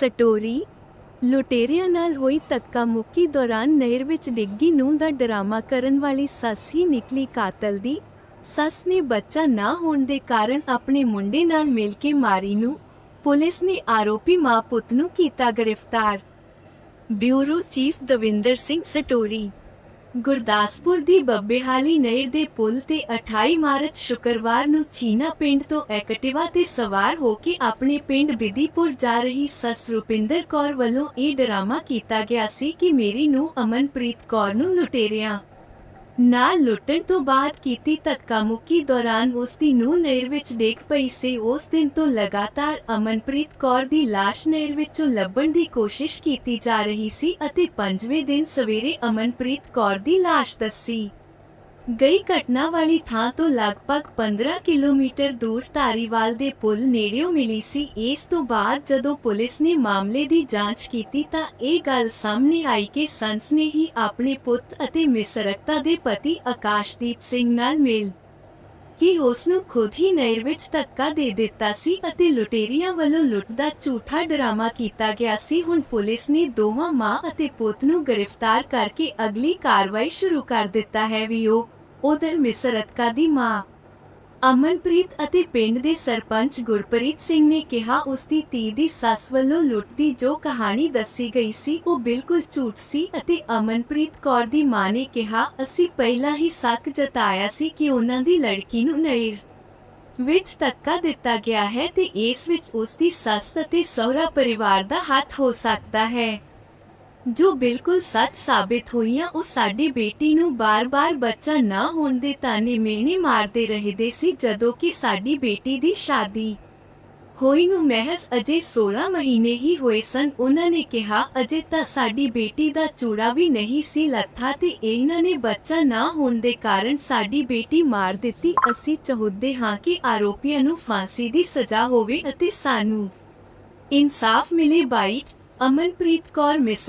Story, ਲੁਟੇਰਿਆਂ ਨਾਲ ਹੋਈ ਧੱਕਾ ਮੁੱਕੀ ਦੌਰਾਨ ਨਹਿਰ ਵਿੱਚ ਡਿੱਗੀ ਨੂੰ ਦਾ ਡਰਾਮਾ ਕਰਨ ਵਾਲੀ ਸੱਸ ਹੀ ਨਿਕਲੀ ਕਾਤਲ ਦੀ। ਸੱਸ ਨੇ ਬੱਚਾ ਨਾ ਹੋਣ ਦੇ ਕਾਰਨ ਆਪਣੇ ਮੁੰਡੇ ਨਾਲ ਮਿਲ ਕੇ ਮਾਰੀ ਨੂੰ। ਪੁਲਿਸ ਨੇ ਆਰੋਪੀ ਮਾਂ ਪੁੱਤ ਨੂੰ ਕੀਤਾ ਗ੍ਰਿਫਤਾਰ। Bureau chief Davinder Singh story. Gurdaspur ਦੀ ਬੱਬੇਹਾਲੀ ਨਹਿਰ ਦੇ ਪੁਲ ਤੇ 28 ਮਾਰਚ ਸ਼ੁੱਕਰਵਾਰ ਨੂੰ ਚੀਨਾ ਪਿੰਡ ਤੋਂ ਐਕਟਿਵਾ ਤੇ ਸਵਾਰ ਹੋ ਕੇ ਆਪਣੇ ਪਿੰਡ ਬਿਦੀਪੁਰ ਜਾ ਰਹੀ ਸੱਸ ਰੁਪਿੰਦਰ ਕੌਰ ਵੱਲੋਂ ਇਹ ਡਰਾਮਾ ਕੀਤਾ ਗਿਆ ਸੀ ਕਿ ਮੇਰੀ ਨੂੰ ਅਮਨਪ੍ਰੀਤ ਕੌਰ ਨੂੰ ਲੁਟੇਰਿਆਂ ਨਾਲ ਲੁੱਟਣ ਤੋਂ ਬਾਅਦ ਕੀਤੀ ਧੱਕਾ ਮੁੱਕੀ ਦੌਰਾਨ ਉਸ ਦੀ ਨੂੰਹ ਨਹਿਰ ਵਿੱਚ ਡਿੱਗ ਪਈ ਸੀ। ਉਸ ਦਿਨ ਤੋਂ ਲਗਾਤਾਰ ਅਮਨਪ੍ਰੀਤ ਕੌਰ ਦੀ ਲਾਸ਼ ਨਹਿਰ ਵਿੱਚੋਂ ਲੱਭਣ ਦੀ ਕੋਸ਼ਿਸ਼ ਕੀਤੀ ਜਾ ਰਹੀ ਸੀ ਅਤੇ ਪੰਜਵੇਂ ਦਿਨ ਸਵੇਰੇ ਅਮਨਪ੍ਰੀਤ ਕੌਰ ਦੀ ਲਾਸ਼ ਦੱਸੀ। ਗਈ ਘਟਨਾ ਵਾਲੀ ਥਾਂ ਤੋਂ ਲਗਭਗ 15 ਕਿਲੋਮੀਟਰ ਦੂਰ ਧਾਰੀਵਾਲ ਦੇ ਪੁਲ ਨੇੜਿਓਂ ਮਿਲੀ ਸੀ। ਇਸ ਤੋਂ ਬਾਅਦ ਜਦੋਂ ਪੁਲਿਸ ਨੇ ਮਾਮਲੇ ਦੀ ਜਾਂਚ ਕੀਤੀ ਤਾਂ ਇਹ ਗੱਲ ਸਾਹਮਣੇ ਆਈ ਕਿ ਸੰਸ ਨੇ ਹੀ ਆਪਣੇ ਪੁੱਤ ਅਤੇ ਮਿਸਰਕਤਾ ਦੇ ਪਤੀ ਆਕਾਸ਼ਦੀਪ ਸਿੰਘ ਨਾਲ ਮੇਲ ਕਿ ਉਸ ਨੂੰ ਖੁਦ ਹੀ ਨਹਿਰ ਵਿੱਚ ਧੱਕਾ ਦੇ ਦਿੱਤਾ ਸੀ ਅਤੇ ਲੁਟੇਰੀਆਂ ਵੱਲੋਂ ਲੁੱਟ ਦਾ ਝੂਠਾ ਡਰਾਮਾ ਕੀਤਾ ਗਿਆ ਸੀ। ਹੁਣ ਪੁਲਿਸ ਨੇ ਦੋਵਾਂ ਮਾਂ ਅਤੇ ਪੁੱਤ ਨੂੰ ਗ੍ਰਿਫਤਾਰ ਕਰਕੇ ਅਗਲੀ ਕਾਰਵਾਈ ਸ਼ੁਰੂ ਕਰ ਦਿੱਤਾ ਹੈ। ਵੀ ਉਹ ਉਧਰ ਮਿਸਰਤਕਾ ਦੀ ਮਾਂ। ਅਮਨਪ੍ਰੀਤ ਅਤੇ ਪਿੰਡ ਦੇ ਸਰਪੰਚ ਗੁਰਪ੍ਰੀਤ ਸਿੰਘ ਨੇ ਕਿਹਾ, ਉਸ ਦੀ ਧੀ ਦੀ ਸੱਸ ਵੱਲੋਂ ਲੁੱਟ ਦੀ ਜੋ ਕਹਾਣੀ ਦੱਸੀ ਗਈ ਸੀ, ਉਹ ਬਿਲਕੁਲ ਝੂਠ ਸੀ ਅਤੇ ਅਮਨਪ੍ਰੀਤ ਕੌਰ ਦੀ ਮਾਂ ਨੇ ਕਿਹਾ, ਅਸੀਂ ਪਹਿਲਾਂ ਹੀ ਸ਼ੱਕ ਜਤਾਇਆ ਸੀ ਕਿ ਉਹਨਾਂ ਦੀ ਲੜਕੀ ਨੂੰ ਨਹਿਰ ਵਿੱਚ ਧੱਕਾ ਦਿੱਤਾ ਗਿਆ ਹੈ ਤੇ ਇਸ ਵਿੱਚ ਉਸ ਦੀ ਸੱਸ ਅਤੇ ਸਹੁਰਾ ਪਰਿਵਾਰ ਦਾ ਹੱਥ ਹੋ ਸਕਦਾ ਹੈ। ਜੋ ਬਿਲਕੁਲ ਸੱਚ ਸਾਬਿਤ ਹੋਈਆਂ, ਉਹ ਸਾਡੀ ਬੇਟੀ ਨੂੰ ਬਾਰ-ਬਾਰ ਬੱਚਾ ਨਾ ਹੋਣ ਦੇ ਤਾਨੇ ਮੇਣੇ ਮਾਰਦੇ ਰਹਦੇ ਸੀ ਜਦੋਂ ਕਿ ਸਾਡੀ ਬੇਟੀ ਦੀ ਸ਼ਾਦੀ ਹੋਈ ਨੂੰ ਮਹਿਜ਼ ਅਜੇ 16 ਮਹੀਨੇ ਹੀ ਹੋਏ ਸਨ। ਉਹਨਾਂ ਨੇ ਕਿਹਾ, ਅਜੇ ਤਾਂ ਸਾਡੀ ਬੇਟੀ ਦਾ ਚੂੜਾ ਵੀ ਨਹੀਂ ਸੀ ਲੱਥਾ ਤੇ ਇਹਨਾਂ ਨੇ ਬੱਚਾ ਨਾ ਹੋਣ ਦੇ ਕਾਰਨ ਸਾਡੀ ਬੇਟੀ ਮਾਰ ਦਿੱਤੀ। ਅਸੀਂ ਚਾਹੁੰਦੇ ਹਾਂ ਕਿ ਆਰੋਪੀਆਂ ਨੂੰ ਫਾਂਸੀ ਦੀ ਸਜ਼ਾ ਹੋਵੇ ਅਤੇ ਸਾਨੂੰ ਇਨਸਾਫ ਮਿਲੇ। ਬਾਈ ਅਮਨਪ੍ਰੀਤ ਕੌਰ ਮਿਸ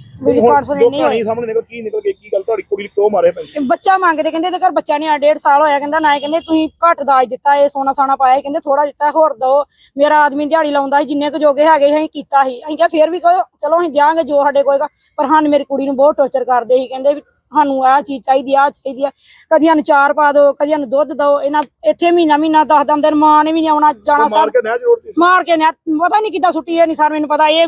ਜੋ ਨਹੀਂ ਕਹਾਣੀ ਹੋਏ ਸਾਹਮਣੇ ਨਿਕਲ ਕੀ ਨਿਕਲ ਗਈ ਕੀ ਗੱਲ ਤੁਹਾਡੀ ਕੁੜੀ ਨੂੰ ਕਿਉਂ ਮਾਰੇ ਭਾਈ? ਬੱਚਾ ਮੰਗਦੇ ਕਹਿੰਦੇ ਇਹਦੇ ਘਰ ਬੱਚਾ ਨਹੀਂ ਆ ਡੇਢ ਸਾਲ ਹੋਇਆ ਕਹਿੰਦਾ ਨਾ ਇਹ ਕਹਿੰਦੇ ਤੁਸੀਂ ਘੱਟ ਦਾਜ ਦਿੱਤਾ ਇਹ ਸੋਨਾ ਸਾਨਾ ਪਾਇਆ ਇਹ ਕਹਿੰਦੇ ਥੋੜਾ ਦਿੱਤਾ ਹੋਰ ਦੋ। ਮੇਰਾ ਆਦਮੀ ਦਿਹਾੜੀ ਲਾਉਂਦਾ ਸੀ ਜਿੰਨੇ ਕੁ ਜੋਗੇ ਹੈਗੇ ਸੀ ਅਸੀਂ ਕੀਤਾ ਸੀ। ਅਸੀਂ ਕਿਹਾ ਫੇਰ ਵੀ ਕਹੋ ਚਲੋ ਅਸੀਂ ਦਿਆਂਗੇ ਜੋ ਸਾਡੇ ਪਰ ਹਾਂ ਮੇਰੀ ਕੁੜੀ ਨੂੰ ਬਹੁਤ ਟੌਰਚਰ ਕਰਦੇ ਸੀ ਕਹਿੰਦੇ ਵੀ ਸਾਨੂੰ ਆਹ ਚੀਜ਼ ਚਾਹੀਦੀ ਆ ਆਹ ਚਾਹੀਦੀ ਆ। ਕਦੀ ਸਾਨੂੰ ਚਾਰ ਪਾ ਦਿਓ ਕਦੀ ਸਾਨੂੰ ਦੁੱਧ ਦਿਓ ਇਹਨਾਂ ਇੱਥੇ ਮਹੀਨਾ ਮਹੀਨਾ ਦਸ ਦਸ ਦਿਨ ਮਾਂ ਨੇ ਵੀ ਨਹੀਂ ਆਉਣਾ ਜਾਣਾ ਮਾਰ ਸਰ ਕੇ ਨਹਿ ਜੋੜਤੀ ਮਾਰ ਕੇ ਨੇ ਪਤਾ ਨਹੀਂ ਕਿੱਦਾਂ ਸੁੱਟੀ ਇਹ ਨਹੀਂ ਸਰ ਮੈਨੂੰ ਪਤਾ ਇਹ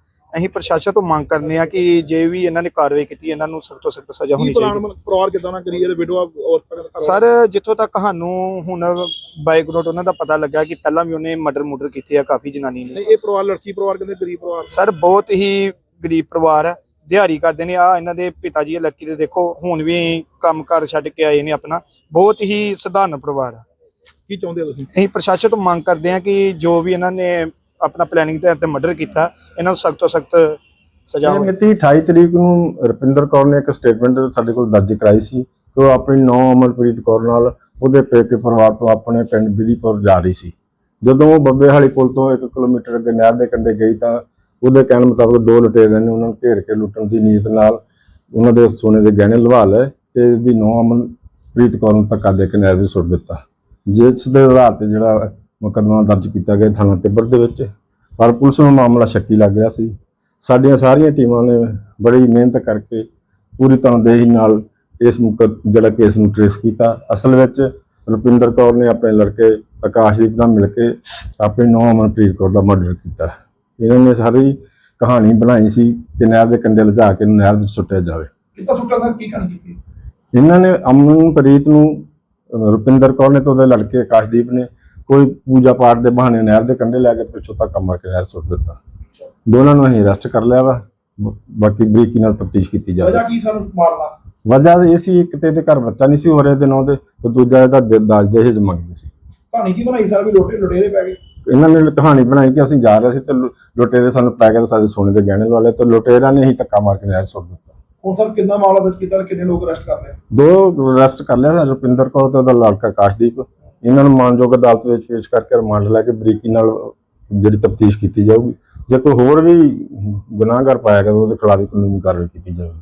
ਅਸੀਂ ਪ੍ਰਸ਼ਾਸਨ ਤੋਂ ਮੰਗ ਕਰਨੇ ਆ ਕਿ ਜੇ ਵੀ ਇਹਨਾਂ ਨੇ ਕਾਰਵਾਈ ਕੀਤੀ ਇਹਨਾਂ ਨੂੰ ਸਖਤ ਤੋਂ ਸਖਤ ਸਜ਼ਾ ਹੋਣੀ ਚਾਹੀਦੀ। ਪਰਿਵਾਰ ਕਿਦਾਂ ਨਾ ਕਰੀ ਇਹਦੇ ਵਿਡਵਾ ਔਰ ਸਰ ਜਿੱਥੋਂ ਤੱਕ ਸਾਨੂੰ ਹੁਣ ਬਾਈਗਨੋਟ ਉਹਨਾਂ ਦਾ ਪਤਾ ਲੱਗਾ ਕਿ ਪਹਿਲਾਂ ਵੀ ਉਹਨੇ ਮਰਡਰ ਮੁਰਡਰ ਕੀਤੇ ਆ ਕਾਫੀ ਜਨਾਨੀ ਨੇ। ਇਹ ਪਰਿਵਾਰ ਲੜਕੀ ਪਰਿਵਾਰ ਕਹਿੰਦੇ ਗਰੀਬ ਪਰਿਵਾਰ। ਸਰ ਬਹੁਤ ਹੀ ਗਰੀਬ ਪਰਿਵਾਰ ਹੈ। ਦਿਹਾੜੀ ਕਰਦੇ ਨੇ। ਆ ਇਹਨਾਂ ਦੇ ਪਿਤਾ ਜੀ ਲੱਕੀ ਦੇ ਦੇਖੋ ਹੁਣ ਵੀ ਕੰਮ ਘਰ ਛੱਡ ਕੇ ਆਏ ਨੇ ਆਪਣਾ। ਬਹੁਤ ਹੀ ਸਧਾਰਨ ਪਰਿਵਾਰ ਹੈ। ਕੀ ਚਾਹੁੰਦੇ ਹੋ ਤੁਸੀਂ? ਅਸੀਂ ਪ੍ਰਸ਼ਾਸਨ ਤੋਂ ਮੰਗ ਕਰਦੇ ਹਾਂ ਕਿ ਜੋ ਵੀ ਇਹਨਾਂ ਨੇ ਆਪਣਾ ਪਲੈਨਿੰਗ ਦੇ ਤੇ ਮਰਡਰ ਕੀਤਾ ਇਹਨਾਂ ਨੂੰ ਸਖਤ ਤੋਂ ਸਖਤ ਸਜ਼ਾ ਹੋਵੇ। ਮਿਤੀ 28 ਤਰੀਕ ਨੂੰ ਰੁਪਿੰਦਰ ਕੌਰ ਨੇ ਇੱਕ ਸਟੇਟਮੈਂਟ ਸਾਡੇ ਕੋਲ ਦਰਜ ਕਰਾਈ ਸੀ ਕਿ ਉਹ ਆਪਣੀ ਨੌ ਅਮਰਪ੍ਰੀਤ ਕੌਰ ਨਾਲ ਉਹਦੇ ਪੇਕੇ ਪਰਿਵਾਰ ਤੋਂ ਆਪਣੇ ਪਿੰਡ ਬਿਧੀਪੁਰ ਜਾ ਰਹੀ ਸੀ। ਜਦੋਂ ਉਹ ਬੱਬੇਹਾਲੀ ਪੁਲ ਤੋਂ 1 ਕਿਲੋਮੀਟਰ ਅੱਗੇ ਨਹਿਰ ਦੇ ਕੰਢੇ ਗਈ ਤਾਂ ਉਹਦੇ ਕਹਿਣ ਮੁਤਾਬਕ ਦੋ ਲੁਟੇਰਿਆਂ ਨੇ ਉਹਨਾਂ ਨੂੰ ਘੇਰ ਕੇ ਲੁੱਟਣ ਦੀ ਨੀਅਤ ਨਾਲ ਉਹਨਾਂ ਦੇ ਸੋਨੇ ਦੇ ਗਹਿਣੇ ਲਵਾ ਲਏ ਤੇ ਇਹਦੀ ਨੌ ਅਮਨਪ੍ਰੀਤ ਕੌਰ ਨੂੰ ਧੱਕਾ ਦੇ ਕੇ ਨਹਿਰ ਵਿੱਚ ਸੁੱਟ ਦਿੱਤਾ। ਜਿਸ ਦੇ ਆਧਾਰ ਤੇ ਜਿਹੜਾ ਮੁਕੱਦਮਾ ਦਰਜ ਕੀਤਾ ਗਿਆ ਥਾਣਾ ਤਿੱਬੜ ਦੇ ਵਿੱਚ ਪਰ ਪੁਲਿਸ ਨੂੰ ਮਾਮਲਾ ਸ਼ੱਕੀ ਲੱਗ ਰਿਹਾ ਸੀ। ਸਾਡੀਆਂ ਸਾਰੀਆਂ ਟੀਮਾਂ ਨੇ ਬੜੀ ਮਿਹਨਤ ਕਰਕੇ ਪੂਰੀ ਤਨਦੇਹੀ ਨਾਲ ਇਸ ਜਿਹੜਾ ਕੇਸ ਨੂੰ ਟ੍ਰੇਸ ਕੀਤਾ। ਅਸਲ ਵਿੱਚ ਰੁਪਿੰਦਰ ਕੌਰ ਨੇ ਆਪਣੇ ਲੜਕੇ ਆਕਾਸ਼ਦੀਪ ਨਾਲ ਮਿਲ ਕੇ ਆਪਣੀ ਨੌਂ ਅਮਨਪ੍ਰੀਤ ਕੌਰ ਦਾ ਮਰਡਰ ਕੀਤਾ। ਇਹਨਾਂ ਨੇ ਸਾਰੀ ਕਹਾਣੀ ਬਣਾਈ ਸੀ ਕਿ ਨਹਿਰ ਦੇ ਕੰਢੇ ਲਿਜਾ ਕੇ ਨਹਿਰ ਵਿੱਚ ਸੁੱਟਿਆ ਜਾਵੇ। ਕਿੱਦਾਂ ਸੁੱਟਾ ਸਰ? ਕੀ ਕਰਨ ਕੀਤੀ? ਇਹਨਾਂ ਨੇ ਅਮਨਪ੍ਰੀਤ ਨੂੰ ਰੁਪਿੰਦਰ ਕੌਰ ਨੇ ਤੇ ਉਹਦੇ ਲੜਕੇ ਆਕਾਸ਼ਦੀਪ ਨੇ ਕੋਈ ਪੂਜਾ ਪਾਠ ਦੇ ਬਹਾਨੇ ਨਹਿਰ ਦੇ ਕੰਢੇ ਲੈ ਕੇ ਤੇ ਪਿੱਛੋਂ ਤੱਕ ਮਾਰ ਕੇ ਨਹਿਰ ਸੁੱਟ ਦਿੱਤਾ। ਦੋਨਾਂ ਨੂੰ ਅਸੀਂ ਅਰੈਸਟ ਕਰ ਲਿਆ ਵਾ। ਬਾਕੀ ਬਰੀਕੀ ਨਾਲ ਤਫਤੀਸ਼ ਕੀਤੀ ਜਾਵੇ ਵਜ੍ਹਾ ਕੀ ਸਾਨੂੰ ਮਾਰਦਾ ਵਜ੍ਹਾ ਇਹ ਸੀ ਇੱਕ ਤੇ ਇਹਦੇ ਘਰ ਬੱਚਾ ਨਹੀਂ ਸੀ ਹੋ ਰਿਹਾ ਦੇ ਨਾਂ ਤੇ ਤੇ ਦੂਜਾ ਇਹਦਾ ਦ- ਦਾਜ ਦਹੇਜ ਮੰਗਦੇ ਸੀ। ਕਹਾਣੀ ਕੀ ਬਣਾਈ ਸਰ ਵੀ ਲੋਟੇ ਲੁਟੇਰੇ ਪੈ ਗਏ? ਇਹਨਾਂ ਨੇ ਕਹਾਣੀ ਬਣਾਈ ਕਿ ਅਸੀਂ ਜਾ ਰਹੇ ਸੀ ਤੇ ਲੁਟੇਰੇ ਸਾਨੂੰ ਪੈ ਗਏ ਤੇ ਸਾਡੇ ਸੋਨੇ ਦੇ ਗਹਿਣੇ ਲਵਾ ਲਏ ਤੇ ਲੁਟੇਰਾਂ ਨੇ ਹੀ ਧੱਕਾ ਮਾਰ ਕੇ ਨਹਿਰ ਸੁੱਟ ਦਿੱਤਾ। ਹੁਣ ਸਰ ਕਿੰਨਾ ਮਾਮਲਾ ਦਰਜ ਕੀਤਾ ਤੇ ਕਿੰਨੇ ਲੋਕ ਅਰੈਸਟ ਕਰ ਲਏ? ਦੋ ਅਰੈਸਟ ਕਰ ਲਿਆ ਰੁਪਿੰਦਰ ਕੌਰ ਤੇ ਉਹਦਾ ਲੜਕਾ ਆਕਾਸ਼ਦੀਪ ਇਹਨਾਂ ਨੂੰ ਮਾਨਯੋਗ ਅਦਾਲਤ ਵਿੱਚ ਪੇਸ਼ ਕਰਕੇ ਰਿਮਾਂਡ ਲੈ ਕੇ ਬਰੀਕੀ ਨਾਲ ਜਿਹੜੀ ਤਫਤੀਸ਼ ਕੀਤੀ ਜਾਊਗੀ। ਜੇ ਕੋਈ ਹੋਰ ਵੀ ਗੁਨਾਹਗਰ ਪਾਇਆ ਗਿਆ ਤਾਂ ਉਹਦੇ ਖਿਲਾਫ ਵੀ ਕਾਨੂੰਨੀ ਕਾਰਵਾਈ ਕੀਤੀ ਜਾਵੇਗੀ